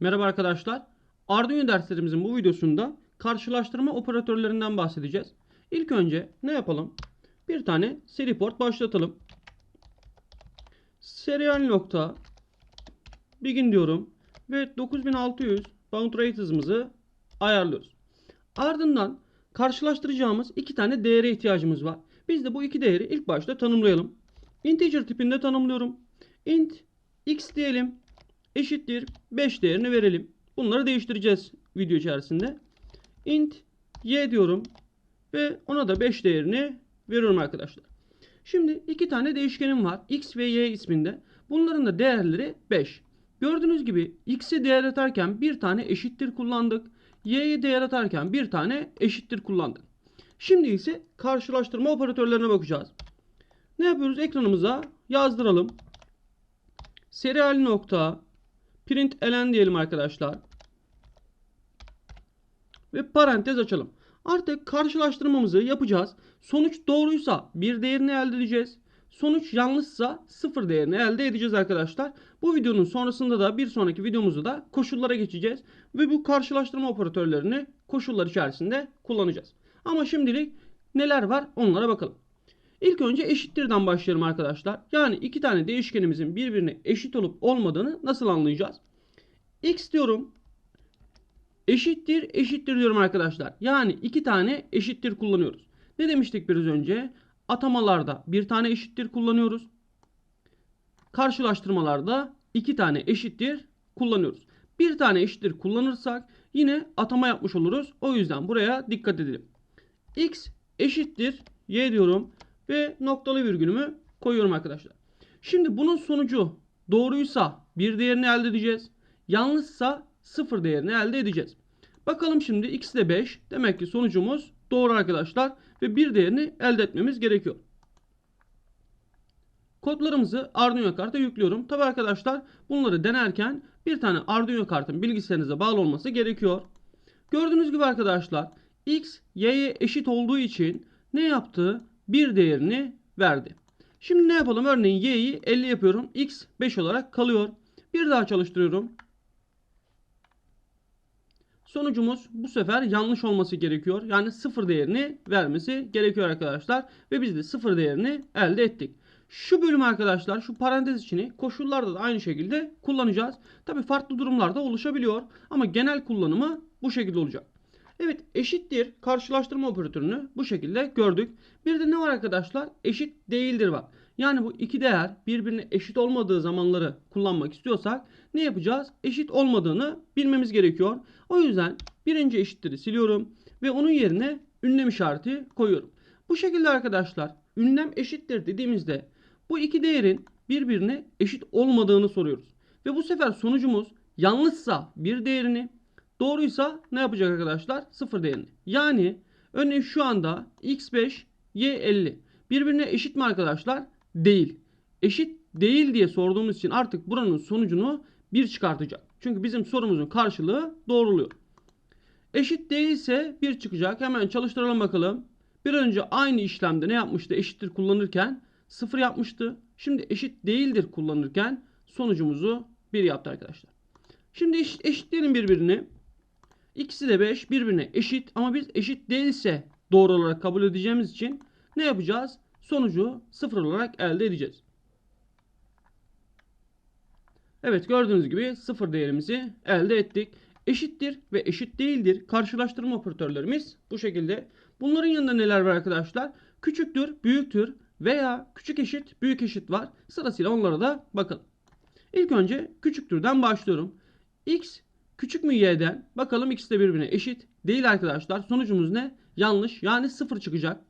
Merhaba arkadaşlar. Arduino derslerimizin bu videosunda karşılaştırma operatörlerinden bahsedeceğiz. İlk önce ne yapalım? Bir tane seri port başlatalım. Serial nokta begin diyorum ve 9600 bound rate hızımızı ayarlıyoruz. Ardından karşılaştıracağımız iki tane değere ihtiyacımız var. Biz de bu iki değeri ilk başta tanımlayalım. Integer tipinde tanımlıyorum. int x diyelim eşittir 5 değerini verelim. Bunları değiştireceğiz video içerisinde. int y diyorum ve ona da 5 değerini veriyorum arkadaşlar. Şimdi iki tane değişkenim var. x ve y isminde. Bunların da değerleri 5. Gördüğünüz gibi x'e değer atarken bir tane eşittir kullandık. y'ye değer atarken bir tane eşittir kullandık. Şimdi ise karşılaştırma operatörlerine bakacağız. Ne yapıyoruz? Ekranımıza yazdıralım. Serial nokta print elen diyelim arkadaşlar. Ve parantez açalım. Artık karşılaştırmamızı yapacağız. Sonuç doğruysa bir değerini elde edeceğiz. Sonuç yanlışsa sıfır değerini elde edeceğiz arkadaşlar. Bu videonun sonrasında da bir sonraki videomuzda da koşullara geçeceğiz. Ve bu karşılaştırma operatörlerini koşullar içerisinde kullanacağız. Ama şimdilik neler var onlara bakalım. İlk önce eşittirden başlayalım arkadaşlar. Yani iki tane değişkenimizin birbirine eşit olup olmadığını nasıl anlayacağız? X diyorum. Eşittir eşittir diyorum arkadaşlar. Yani iki tane eşittir kullanıyoruz. Ne demiştik biraz önce? Atamalarda bir tane eşittir kullanıyoruz. Karşılaştırmalarda iki tane eşittir kullanıyoruz. Bir tane eşittir kullanırsak yine atama yapmış oluruz. O yüzden buraya dikkat edelim. X eşittir y diyorum ve noktalı virgülümü koyuyorum arkadaşlar. Şimdi bunun sonucu doğruysa bir değerini elde edeceğiz. Yanlışsa sıfır değerini elde edeceğiz. Bakalım şimdi x de 5. Demek ki sonucumuz doğru arkadaşlar. Ve bir değerini elde etmemiz gerekiyor. Kodlarımızı Arduino karta yüklüyorum. Tabi arkadaşlar bunları denerken bir tane Arduino kartın bilgisayarınıza bağlı olması gerekiyor. Gördüğünüz gibi arkadaşlar x y'ye eşit olduğu için ne yaptı? Bir değerini verdi. Şimdi ne yapalım? Örneğin y'yi 50 yapıyorum. x 5 olarak kalıyor. Bir daha çalıştırıyorum. Sonucumuz bu sefer yanlış olması gerekiyor. Yani sıfır değerini vermesi gerekiyor arkadaşlar. Ve biz de sıfır değerini elde ettik. Şu bölüm arkadaşlar şu parantez içini koşullarda da aynı şekilde kullanacağız. Tabi farklı durumlarda oluşabiliyor. Ama genel kullanımı bu şekilde olacak. Evet eşittir karşılaştırma operatörünü bu şekilde gördük. Bir de ne var arkadaşlar? Eşit değildir var. Yani bu iki değer birbirine eşit olmadığı zamanları kullanmak istiyorsak ne yapacağız? Eşit olmadığını bilmemiz gerekiyor. O yüzden birinci eşittir'i siliyorum ve onun yerine ünlem işareti koyuyorum. Bu şekilde arkadaşlar ünlem eşittir dediğimizde bu iki değerin birbirine eşit olmadığını soruyoruz. Ve bu sefer sonucumuz yanlışsa bir değerini doğruysa ne yapacak arkadaşlar? Sıfır değerini. Yani örneğin şu anda x5 y50 birbirine eşit mi arkadaşlar? Değil. Eşit değil diye sorduğumuz için artık buranın sonucunu 1 çıkartacak. Çünkü bizim sorumuzun karşılığı doğruluyor. Eşit değilse 1 çıkacak. Hemen çalıştıralım bakalım. Bir önce aynı işlemde ne yapmıştı? Eşittir kullanırken 0 yapmıştı. Şimdi eşit değildir kullanırken sonucumuzu 1 yaptı arkadaşlar. Şimdi eşit, eşitleyelim birbirini. İkisi de 5 birbirine eşit ama biz eşit değilse doğru olarak kabul edeceğimiz için ne yapacağız? Sonucu 0 olarak elde edeceğiz. Evet gördüğünüz gibi 0 değerimizi elde ettik. Eşittir ve eşit değildir karşılaştırma operatörlerimiz bu şekilde. Bunların yanında neler var arkadaşlar? Küçüktür, büyüktür veya küçük eşit, büyük eşit var. Sırasıyla onlara da bakalım. İlk önce küçüktürden başlıyorum. X küçük mü y'den? Bakalım x de birbirine eşit. Değil arkadaşlar. Sonucumuz ne? Yanlış. Yani 0 çıkacak.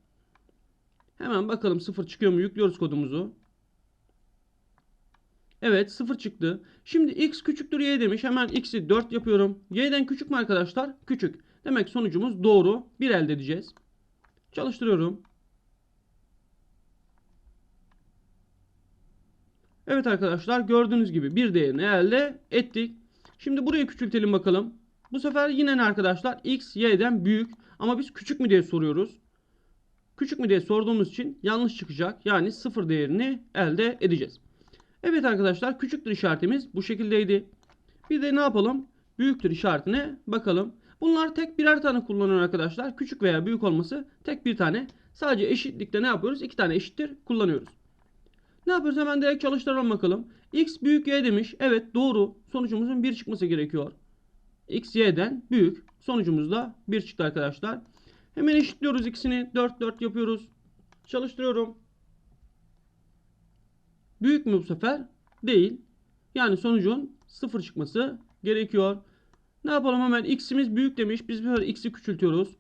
Hemen bakalım 0 çıkıyor mu? Yüklüyoruz kodumuzu. Evet 0 çıktı. Şimdi x küçüktür y demiş. Hemen x'i 4 yapıyorum. Y'den küçük mü arkadaşlar? Küçük. Demek sonucumuz doğru. 1 elde edeceğiz. Çalıştırıyorum. Evet arkadaşlar gördüğünüz gibi bir değerini elde ettik. Şimdi burayı küçültelim bakalım. Bu sefer yine ne arkadaşlar? X y'den büyük ama biz küçük mü diye soruyoruz. Küçük mü diye sorduğumuz için yanlış çıkacak. Yani sıfır değerini elde edeceğiz. Evet arkadaşlar küçüktür işaretimiz bu şekildeydi. Bir de ne yapalım? büyüktür işaretine bakalım. Bunlar tek birer tane kullanıyor arkadaşlar. Küçük veya büyük olması tek bir tane. Sadece eşitlikte ne yapıyoruz? İki tane eşittir kullanıyoruz. Ne yapıyoruz? Hemen direkt çalıştıralım bakalım. X büyük Y demiş. Evet doğru. Sonucumuzun 1 çıkması gerekiyor. X Y'den büyük. Sonucumuz da 1 çıktı arkadaşlar. Hemen eşitliyoruz ikisini. 4 4 yapıyoruz. Çalıştırıyorum. Büyük mü bu sefer? Değil. Yani sonucun 0 çıkması gerekiyor. Ne yapalım hemen x'imiz büyük demiş. Biz böyle x'i küçültüyoruz.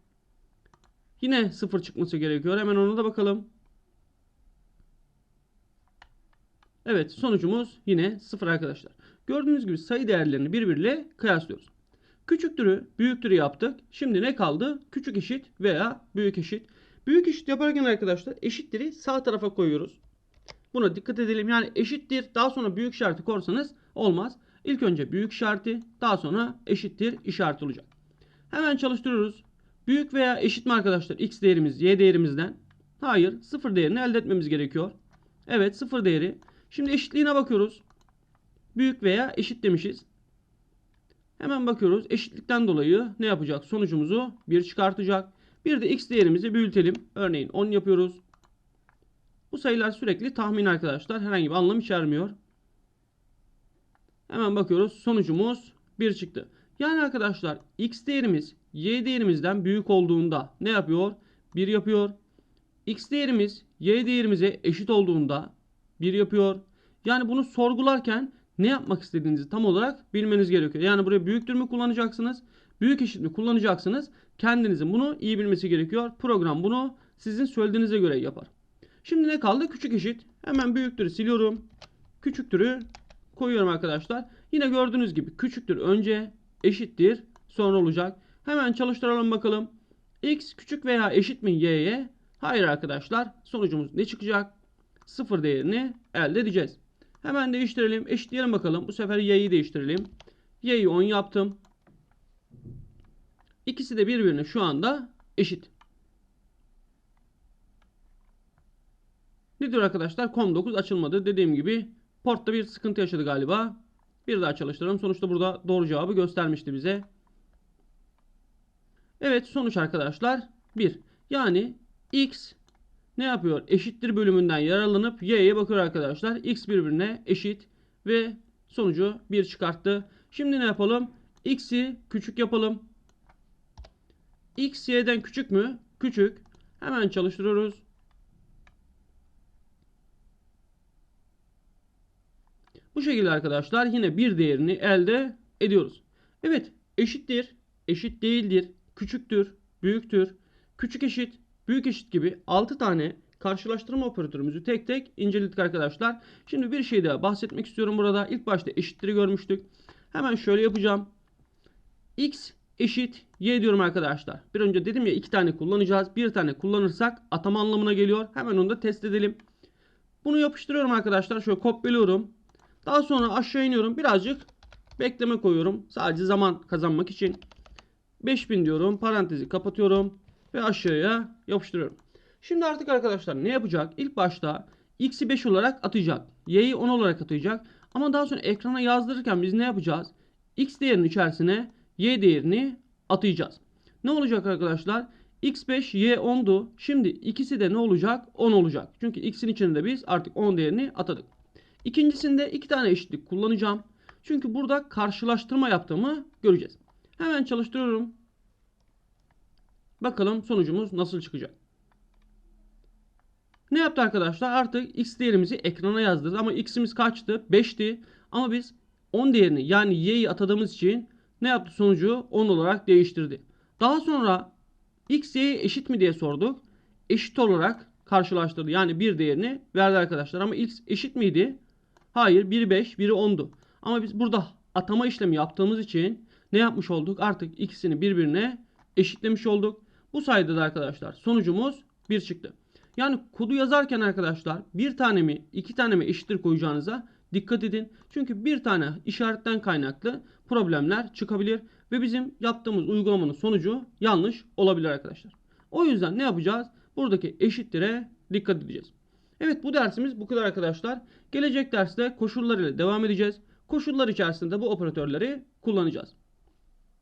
Yine 0 çıkması gerekiyor. Hemen ona da bakalım. Evet sonucumuz yine 0 arkadaşlar. Gördüğünüz gibi sayı değerlerini birbiriyle kıyaslıyoruz. Küçüktürü büyüktürü yaptık. Şimdi ne kaldı? Küçük eşit veya büyük eşit. Büyük eşit yaparken arkadaşlar eşitleri sağ tarafa koyuyoruz. Buna dikkat edelim. Yani eşittir daha sonra büyük işareti korsanız olmaz. İlk önce büyük işareti daha sonra eşittir işareti olacak. Hemen çalıştırıyoruz. Büyük veya eşit mi arkadaşlar x değerimiz y değerimizden? Hayır sıfır değerini elde etmemiz gerekiyor. Evet sıfır değeri. Şimdi eşitliğine bakıyoruz. Büyük veya eşit demişiz. Hemen bakıyoruz. Eşitlikten dolayı ne yapacak? Sonucumuzu 1 çıkartacak. Bir de x değerimizi büyütelim. Örneğin 10 yapıyoruz. Bu sayılar sürekli tahmin arkadaşlar. Herhangi bir anlam içermiyor. Hemen bakıyoruz. Sonucumuz 1 çıktı. Yani arkadaşlar x değerimiz y değerimizden büyük olduğunda ne yapıyor? 1 yapıyor. x değerimiz y değerimize eşit olduğunda 1 yapıyor. Yani bunu sorgularken ne yapmak istediğinizi tam olarak bilmeniz gerekiyor. Yani buraya büyüktür mü kullanacaksınız? Büyük eşit mi kullanacaksınız? Kendinizin bunu iyi bilmesi gerekiyor. Program bunu sizin söylediğinize göre yapar. Şimdi ne kaldı? Küçük eşit. Hemen büyüktürü siliyorum. Küçüktürü koyuyorum arkadaşlar. Yine gördüğünüz gibi küçüktür önce eşittir sonra olacak. Hemen çalıştıralım bakalım. X küçük veya eşit mi y'ye? Hayır arkadaşlar. Sonucumuz ne çıkacak? Sıfır değerini elde edeceğiz. Hemen değiştirelim. Eşitleyelim bakalım. Bu sefer y'yi değiştirelim. Y'yi 10 yaptım. İkisi de birbirine şu anda eşit. Nedir arkadaşlar? Com9 açılmadı. Dediğim gibi portta bir sıkıntı yaşadı galiba. Bir daha çalıştıralım. Sonuçta burada doğru cevabı göstermişti bize. Evet sonuç arkadaşlar 1. Yani x ne yapıyor? Eşittir bölümünden yararlanıp y'ye bakıyor arkadaşlar. x birbirine eşit ve sonucu 1 çıkarttı. Şimdi ne yapalım? x'i küçük yapalım. x y'den küçük mü? Küçük. Hemen çalıştırıyoruz. Bu şekilde arkadaşlar yine bir değerini elde ediyoruz. Evet eşittir, eşit değildir, küçüktür, büyüktür, küçük eşit, büyük eşit gibi 6 tane karşılaştırma operatörümüzü tek tek inceledik arkadaşlar. Şimdi bir şey daha bahsetmek istiyorum burada. İlk başta eşitleri görmüştük. Hemen şöyle yapacağım. X eşit y diyorum arkadaşlar. Bir önce dedim ya iki tane kullanacağız. Bir tane kullanırsak atama anlamına geliyor. Hemen onu da test edelim. Bunu yapıştırıyorum arkadaşlar. Şöyle kopyalıyorum. Daha sonra aşağı iniyorum. Birazcık bekleme koyuyorum. Sadece zaman kazanmak için. 5000 diyorum. Parantezi kapatıyorum. Ve aşağıya yapıştırıyorum. Şimdi artık arkadaşlar ne yapacak? İlk başta x'i 5 olarak atacak. y'yi 10 olarak atacak. Ama daha sonra ekrana yazdırırken biz ne yapacağız? x değerinin içerisine y değerini atayacağız. Ne olacak arkadaşlar? x5 y 10'du. Şimdi ikisi de ne olacak? 10 olacak. Çünkü x'in içinde biz artık 10 değerini atadık. İkincisinde iki tane eşitlik kullanacağım. Çünkü burada karşılaştırma yaptığımı göreceğiz. Hemen çalıştırıyorum. Bakalım sonucumuz nasıl çıkacak. Ne yaptı arkadaşlar? Artık x değerimizi ekrana yazdırdı. Ama x'imiz kaçtı? 5'ti. Ama biz 10 değerini yani y'yi atadığımız için ne yaptı sonucu 10 olarak değiştirdi. Daha sonra x y'ye eşit mi diye sorduk. Eşit olarak karşılaştırdı. Yani bir değerini verdi arkadaşlar. Ama x eşit miydi? Hayır. Biri 5, biri 10'du. Ama biz burada atama işlemi yaptığımız için ne yapmış olduk? Artık ikisini birbirine eşitlemiş olduk. Bu sayede de arkadaşlar sonucumuz 1 çıktı. Yani kodu yazarken arkadaşlar bir tane mi iki tane mi eşittir koyacağınıza dikkat edin. Çünkü bir tane işaretten kaynaklı problemler çıkabilir ve bizim yaptığımız uygulamanın sonucu yanlış olabilir arkadaşlar. O yüzden ne yapacağız? Buradaki eşittire dikkat edeceğiz. Evet bu dersimiz bu kadar arkadaşlar. Gelecek derste koşullar ile devam edeceğiz. Koşullar içerisinde bu operatörleri kullanacağız.